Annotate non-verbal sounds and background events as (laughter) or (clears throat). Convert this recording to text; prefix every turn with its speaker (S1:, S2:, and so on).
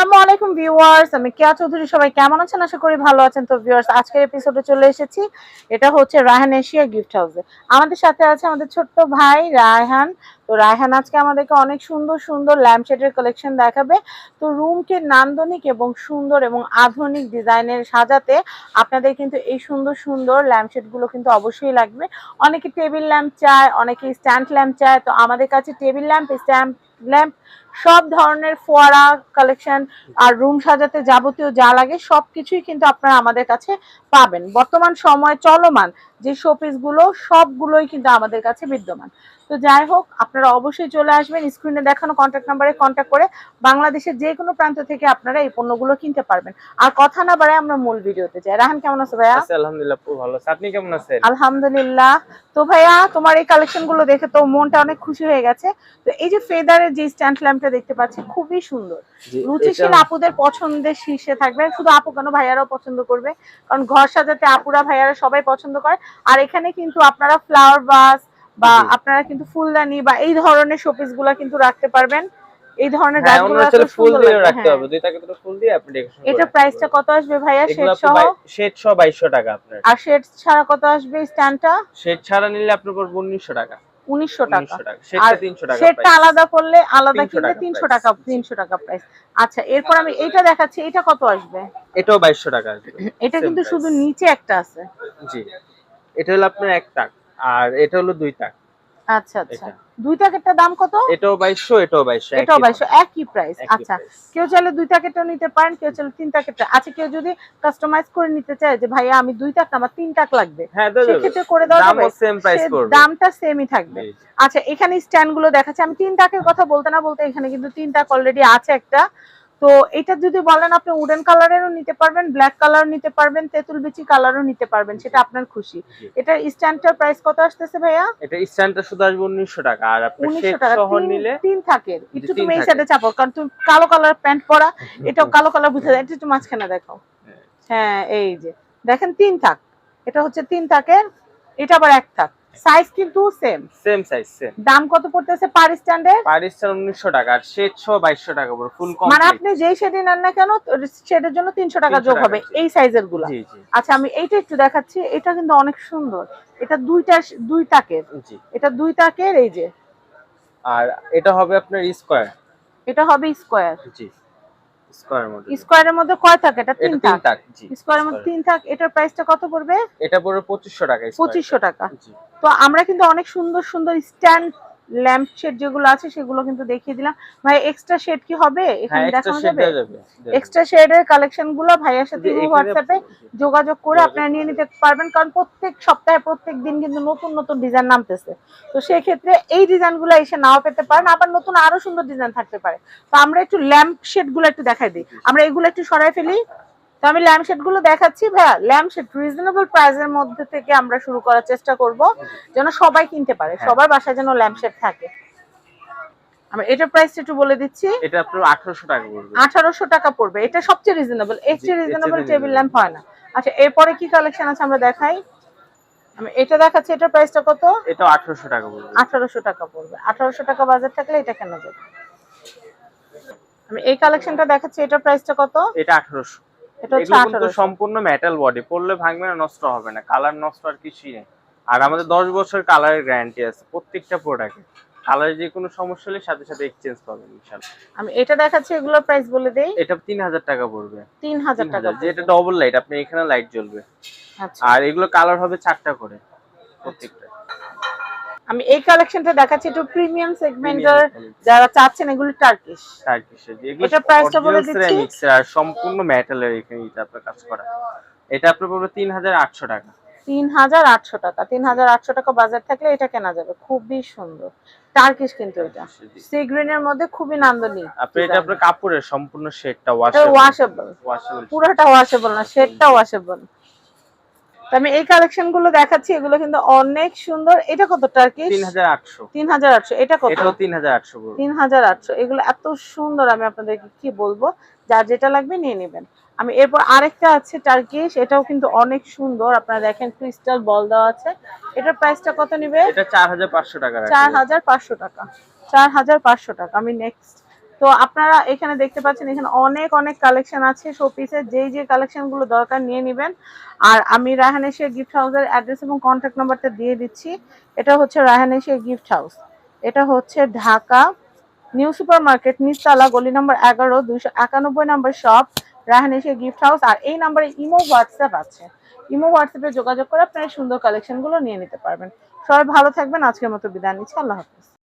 S1: আসসালামু আলাইকুম ভিউয়ার্স, আমি কেয়া চৌধুরী, সবাই কেমন আছেন? আশা করি ভালো আছেন। তো ভিউয়ার্স, আজকের এপিসোডে চলে এসেছি। এটা হচ্ছে রায়হান এশিয়া গিফট হাউসে আমাদের সাথে আছে আমাদের ছোট্ট ভাই রায়হান। তো রায়হান আজকে আমাদেরকে অনেক সুন্দর সুন্দর ল্যাম্পশেডের কালেকশন দেখাবে। তো রুমকে নান্দনিক এবং সুন্দর এবং আধুনিক ডিজাইনের সাজাতে আপনাদের কিন্তু এই সুন্দর সুন্দর ল্যাম্পশেডগুলো কিন্তু অবশ্যই লাগবে। অনেকে টেবিল ল্যাম্প চায়, অনেকে স্ট্যান্ড ল্যাম্প চায়। তো আমাদের কাছে টেবিল ল্যাম্প স্ট্যাম্প ল্যাম্প সব ধরনের ফোয়ারা কালেকশন আর রুম সাজাতে যাবতীয় যা লাগে সবকিছুই কিন্তু আপনারা আমাদের কাছে পাবেন। বর্তমান সময় চলমান যে শোপিসগুলো সবগুলোই কিন্তু আমাদের কাছে বিদ্যমান। তো যাই হোক আপনারা অবশ্যই চলে আসবেন স্ক্রিনে দেখানো কন্ট্যাক্ট নাম্বারে কন্ট্যাক্ট করে বাংলাদেশের যে কোনো প্রান্ত থেকে আপনারা এই পণ্যগুলো কিনতে পারবেন। আর কথা না বাড়ায় আমরা মূল ভিডিওতে যাই। রাহান কেমন আছো ভাইয়া?
S2: আলহামদুলিল্লাহ ভালো। আপনি কেমন আছেন?
S1: আলহামদুলিল্লাহ। তো ভাইয়া তোমার এই কালেকশনগুলো দেখে তো মনটা অনেক খুশি হয়ে গেছে। তো এই যে ফেদারের যে স্ট্যান্ড ল্যাম্পটা দেখতে পাচ্ছি খুবই সুন্দর। রুচিশীল আপুদের পছন্দের শীর্ষে থাকবে। শুধু আপু কেন ভাইয়ারাও পছন্দ করবে। কারণ ঘর সাজাতে আপুরা ভাইয়ারা সবাই পছন্দ করে। আর এখানে কিন্তু আপনারা ফ্লাওয়ার বাস বা আপনারা কিন্তু ফুলদানি বা এই ধরনের শোপিসগুলা কিন্তু রাখতে পারবেন। এই ধরনের
S2: হ্যাঁ
S1: গাছগুলো
S2: অন্য ফুল দিয়ে রাখতে
S1: হ্যাঁ।
S2: হবে। দুই টাকা দুটো ফুল দিয়ে আপনি ডেকোরেশন
S1: এটা প্রাইসটা কত আসবে ভাইয়া? শেড
S2: এগুলো
S1: সহ?
S2: শেড সহ 2200 টাকা আপনার।
S1: আর শেড ছাড়া কত আসবে স্ট্যান্ডটা
S2: শেড ছাড়া নিলে আপনার পড়বে 1900 টাকা।
S1: উনিশশো টাকা।
S2: 1900 টাকা। শেডটা
S1: আর
S2: 300 টাকা
S1: সেটটা আলাদা করলে আলাদা
S2: 300
S1: কিনলে তিনশো টাকা তিনশো টাকা প্রাইস আচ্ছা এরপর আমি এটা দেখাচ্ছি এটা কত আসবে?
S2: এটাও বাইশশো টাকা আসবে। (clears throat)
S1: এটা কিন্তু শুধু নিচে একটা আছে।
S2: জি। এটা হলো আপনার এক টাক আর এটা হলো দুই টাক
S1: আচ্ছা আচ্ছা। দুই প্যাকেটটার দাম কত?
S2: এটাও 2200 এটাও 2200
S1: এটাও
S2: একই
S1: বাইশো
S2: দাম,
S1: একই প্রাইস আচ্ছা। কেউ চাইলে দুই প্যাকেটও নিতে পারেন কেউ চাইলে তিন প্যাকেটটা আচ্ছা কেউ যদি কাস্টমাইজ করে নিতে চায় যে ভাইয়া আমি দুই টাক আমার তিন টাক লাগবে।
S2: হ্যাঁ
S1: সেক্ষেত্রে করে দেওয়া
S2: দামও সেম প্রাইস পড়বে
S1: দামটা সেমই থাকবে। আচ্ছা এখানে স্ট্যান্ডগুলো দেখাচ্ছে। আমি তিন টাকের কথা বলতে না বলতে এখানে কিন্তু তিন টাক অলরেডি আছে একটা। তো এটা যদি বলেন আপনি উডেন কালারেরও নিতে পারবেন ব্ল্যাক কালার নিতে পারবেন তেঁতুল বিচি কালারও নিতে পারবেন সেটা আপনার খুশি।
S2: জি।
S1: এটার স্ট্যান্ডটার প্রাইস কত আসতেছে ভাইয়া?
S2: এটা স্ট্যান্ডটা শুধু আসবে 1900 টাকা আর আপনি
S1: টাকা
S2: সহ
S1: তিন
S2: নিলে
S1: তিন থাকের
S2: জি,
S1: একটু তুমি এই। সাইডে চাপো কারণ তুমি কালো কালার প্যান্ট পরা এটাও কালো কালার বুঝে যায় এটা একটু মাঝখানে দেখো
S2: হ্যাঁ।
S1: হ্যাঁ এই যে। দেখেন তিন থাক। এটা হচ্ছে তিন থাকের এটা আবার এক থাক। সাইজ কিন্তু সেম।
S2: Same size same.
S1: দাম কত পড়তেছে পার স্ট্যান্ডে?
S2: পারিস উনিশশো টাকা আর শেড সহ বাইশশো টাকা পড়বে ফুল
S1: মানে আপনি যেই শেডে নেন না কেন শেডের জন্য তিনশো টাকা যোগ হবে এই সাইজেরগুলা।
S2: জি জি।
S1: আচ্ছা আমি এইটা একটু দেখাচ্ছি এটা কিন্তু অনেক সুন্দর। এটা দুইটা দুই তাকের
S2: জি।
S1: এটা দুই তাকের এই যে।
S2: আর এটা হবে আপনার স্কোয়ার।
S1: এটা হবে স্কোয়ার।
S2: জি।
S1: স্কোয়ারের মধ্যে কয় থাক? এটা তিন থাক।
S2: জি।
S1: স্কয়ারের মধ্যে তিন থাক এটার প্রাইসটা কত পড়বে?
S2: এটা পড়বে পঁচিশশো টাকা square
S1: পঁচিশশো টাকা। তো আমরা কিন্তু অনেক সুন্দর সুন্দর স্ট্যান্ড ল্যাম্প শেড যেগুলো আছে সেগুলো কিন্তু দেখিয়ে দিলাম। ভাই এক্সট্রা শেড কি হবে?
S2: হ্যাঁ
S1: এখানে দেখানো যাবে? এক্সট্রা শেডের কালেকশনগুলো ভাইয়ার সাথে। হোয়াটসঅ্যাপে যোগাযোগ করে আপনারা নিয়ে নিতে পারবেন কারণ প্রত্যেক সপ্তাহে প্রত্যেক দিন কিন্তু নতুন নতুন ডিজাইন নামতেছে। তো সেই ক্ষেত্রে এই ডিজাইনগুলো এসে নাও পেতে পারেন। আবার নতুন আরও সুন্দর ডিজাইন থাকতে পারে। তো আমরা একটু ল্যাম্প শেডগুলো একটু দেখাই দিই। আমরা এগুলো একটু সরাই ফেলি। তো আমি ল্যাম্প শেডগুলো দেখাচ্ছি ভাইয়া। ল্যাম্প শেড রিজনেবল প্রাইসের মধ্যে থেকে আমরা শুরু করার চেষ্টা করব যেন সবাই কিনতে পারে
S2: হ্যাঁ।
S1: সবার বাসায় যেন ল্যাম্প শেড থাকে। আমরা এটার প্রাইস একটু বলে দিচ্ছি।
S2: এটা আপনার আঠারোশো টাকা পড়বে।
S1: আঠারোশো টাকা পড়বে। এটা সবচেয়ে রিজনেবল এর চেয়ে রিজনেবল টেবিল ল্যাম্প হয় না। আচ্ছা এরপরে কি কালেকশন আছে আমরা দেখাই। আমি এটা দেখাচ্ছি এটার প্রাইসটা কত?
S2: এটা আঠারোশো টাকা পড়বে।
S1: আঠারোশো টাকা পড়বে। আঠারোশো টাকা বাজার থাকলে এটা কেনা যাবে। আমি এই কালেকশনটা দেখাচ্ছি এটার প্রাইসটা কত?
S2: এটা আঠারোশো।
S1: এটা
S2: কিন্তু সম্পূর্ণ মেটাল বডি পড়লে ভাঙবে না নষ্ট হবে না কালার নষ্ট আর কিছুই নেই। আর আমাদের দশ বছর কালারের গ্যারান্টি আছে প্রত্যেকটা প্রোডাক্টে কালারে যে কোনো সমস্যা হলে সাথে সাথে এক্সচেঞ্জ পাবেন ইনশাল্লাহ
S1: আমি এটা দেখাচ্ছি এগুলোর প্রাইস বলে দেই।
S2: এটা তিন হাজার টাকা পড়বে।
S1: তিন হাজার টাকা
S2: হাজার যেটা ডবল লাইট আপনি এখানে লাইট জ্বলবে।
S1: আচ্ছা।
S2: আর এগুলো কালার হবে চারটা করে প্রত্যেকটা।
S1: আমি এই কালেকশনটা দেখাচ্ছি একটু প্রিমিয়াম সেগমেন্টের যারা চাচ্ছেন এগুলো টার্কিশ
S2: যেগুলো
S1: এটার price বলে দিচ্ছি।
S2: এর আর সম্পূর্ণ মেটালের এখানে এটা আপনার কাজ করা। এটা আপনার পড়বে তিন হাজার আটশো টাকা।
S1: তিন হাজার আটশো টাকা। তিন হাজার আটশো টাকা বাজার থাকলে এটা কেনা যাবে। খুবই সুন্দর। টার্কিশ কিন্তু এটা। সি গ্রিনের মধ্যে খুবই নান্দনিক
S2: আপনি এটা আপনার কাপড়ের সম্পূর্ণ শেডটা
S1: এটা
S2: ওয়াশেবল
S1: ওয়াশেবল পুরোটা ওয়াশেবল না শেডটা ওয়াশেবল আমি এই কালেকশনগুলো দেখাচ্ছি এগুলো কিন্তু অনেক সুন্দর। এটা কত টার্কিশ
S2: তিন হাজার আটশো।
S1: তিন হাজার আটশো। এটা কত?
S2: তিন হাজার আটশো
S1: তিন হাজার আটশো। এগুলো এত সুন্দর আমি আপনাদেরকে কি বলব? যার যেটা লাগবে নিয়ে নেবেন। আমি এরপর আরেকটা আছে টার্কিশ এটাও কিন্তু অনেক সুন্দর। আপনারা দেখেন ক্রিস্টাল বল দেওয়া আছে। এটার প্রাইসটা কত নিবে?
S2: এটা চার হাজার পাঁচশো টাকা
S1: চার। হাজার পাঁচশো টাকা। চার হাজার পাঁচশো টাকা। আমি নেক্সট তো আপনারা এখানে দেখতে পাচ্ছেন, এখানে অনেক অনেক কালেকশন আছে শোপিসের যেই যে কালেকশনগুলো দরকার নিয়ে নেবেন। আর আমি রায়হান এশিয়া গিফট হাউসের অ্যাড্রেস এবং কন্ট্যাক্ট নাম্বারটা দিয়ে দিচ্ছি। এটা হচ্ছে রায়হান এশিয়া গিফট হাউস এটা হচ্ছে ঢাকা নিউ সুপার মার্কেট নিচতলা, গলি নম্বর এগারো, দুইশো একানব্বই number shop Raihan Asia gift house আর এই নাম্বারে ইমো, হোয়াটসঅ্যাপ আছে। ইমো, হোয়াটসঅ্যাপে যোগাযোগ করে আপনারা সুন্দর কালেকশনগুলো নিয়ে নিতে পারবেন। সবাই ভালো থাকবেন। আজকের মতো বিদায় নিচ্ছি। আল্লাহ হাফিজ।